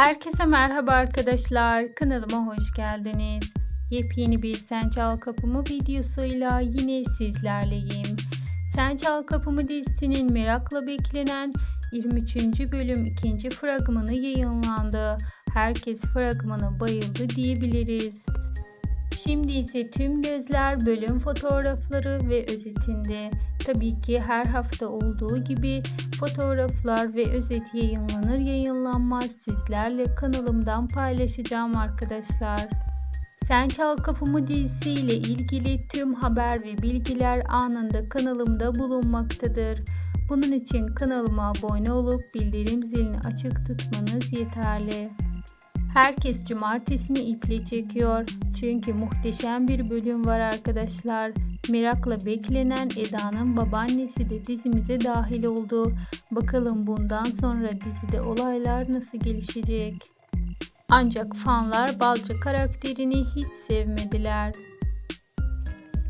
Herkese merhaba arkadaşlar. Kanalıma hoş geldiniz. Yepyeni bir Sen Çal Kapımı videosuyla yine sizlerleyim. Sen Çal Kapımı dizisinin merakla beklenen 23. bölüm 2. fragmanı yayınlandı. Herkes fragmana bayıldı diyebiliriz. Şimdi ise tüm gözler bölüm fotoğrafları ve özetinde. Tabii ki her hafta olduğu gibi fotoğraflar ve özet yayınlanır yayınlanmaz sizlerle kanalımdan paylaşacağım arkadaşlar. Sen Çal Kapımı dizisiyle ilgili tüm haber ve bilgiler anında kanalımda bulunmaktadır. Bunun için kanalıma abone olup bildirim zilini açık tutmanız yeterli. Herkes cumartesini iple çekiyor. Çünkü muhteşem bir bölüm var arkadaşlar. Merakla beklenen Eda'nın babaannesi de dizimize dahil oldu. Bakalım bundan sonra dizide olaylar nasıl gelişecek? Ancak fanlar Balcı karakterini hiç sevmediler.